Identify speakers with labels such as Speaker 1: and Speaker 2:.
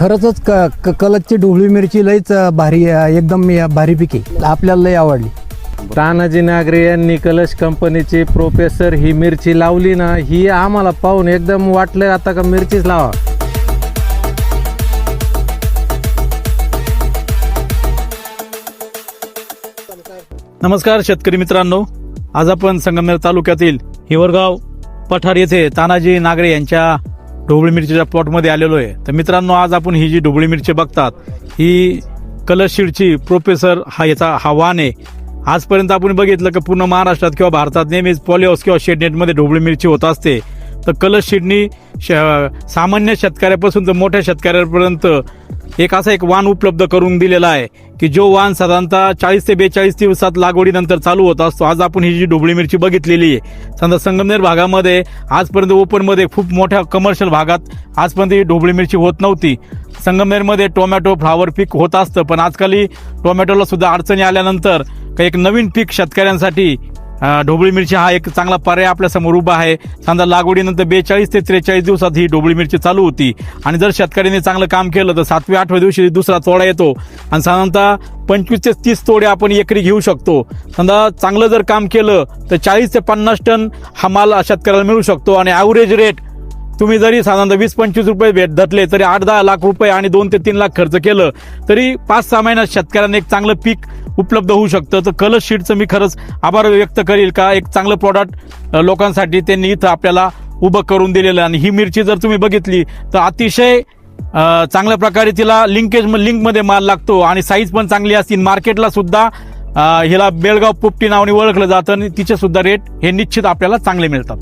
Speaker 1: खरंच क क- कलचची ढोबळी मिरची लईच भारी एकदम भारी पिके. आपल्याला लई आवडली.
Speaker 2: तानाजी नागरे यांनी कलश कंपनीची प्रोफेसर ही मिरची लावली ना ही आम्हाला पाहून एकदम वाटलं आता का मिरचीच लावा.
Speaker 3: नमस्कार शेतकरी मित्रांनो. आज आपण संगमनेर तालुक्यातील हिवरगाव पठार येथे तानाजी नागरे यांच्या ढोबळी मिरचीच्या प्लॉटमध्ये आलेलो आहे तर मित्रांनो आज आपण ही जी ढोबळी मिरची बघतात ही कलशीडची प्रोफेसर हा याचा हा वाण आहे. आजपर्यंत आपण बघितलं की पूर्ण महाराष्ट्रात किंवा भारतात नेहमीच पॉलिहाऊस किंवा शेडनेटमध्ये ढोबळी मिरची होत असते. तर कलश श सामान्य शेतकऱ्यापासून तर मोठ्या शेतकऱ्यापर्यंत एक असा एक वाण उपलब्ध करून दिलेला आहे की जो वाण साधारणतः चाळीस ते बेचाळीस दिवसात लागवडीनंतर चालू होत असतो. आज आपण ही जी ढोबळी मिरची बघितलेली आहे समजा संगमनेर भागामध्ये आजपर्यंत ओपनमध्ये खूप मोठ्या कमर्शियल भागात आजपर्यंत ही ढोबळी मिरची होत नव्हती. संगमनेरमध्ये टोमॅटो फ्लावर पीक होत असतं पण आजकाल टोमॅटोला सुद्धा अडचणी आल्यानंतर काही एक नवीन पीक शेतकऱ्यांसाठी ढोबळी मिरची हा एक चांगला पर्याय आपल्यासमोर उभा आहे. समजा लागवडीनंतर बेचाळीस ते त्रेचाळीस दिवसात ही ढोबळी मिरची चालू होती. आणि जर शेतकऱ्यांनी चांगलं काम केलं तर सातव्या आठव्या दिवशी दुसरा तोडा येतो. आणि साधारणतः पंचवीस ते तीस तोडे आपण एकरी घेऊ शकतो. समजा चांगलं जर काम केलं तर चाळीस ते पन्नास टन हा माल शेतकऱ्याला मिळू शकतो. आणि ॲव्हरेज रेट तुम्ही जरी साधारणतः वीस पंचवीस रुपये भेट धरले तरी आठ दहा लाख रुपये आणि दोन ते तीन लाख खर्च केलं तरी पाच सहा महिन्यात शेतकऱ्यांना एक चांगलं पीक उपलब्ध होऊ शकतं. तर कलश शीटचं मी खरंच आभार व्यक्त करेल का? एक चांगलं प्रॉडक्ट लोकांसाठी त्यांनी इथं आपल्याला उभं करून दिलेलं आणि ही मिरची जर तुम्ही बघितली तर अतिशय चांगल्या प्रकारे तिला लिंकेज लिंकमध्ये माल लागतो. आणि साईज पण चांगली असतील. मार्केटला सुद्धा हिला बेळगाव पोपटी नावाने ओळखलं जातं. आणि तिचे सुद्धा रेट हे निश्चित आपल्याला चांगले मिळतात.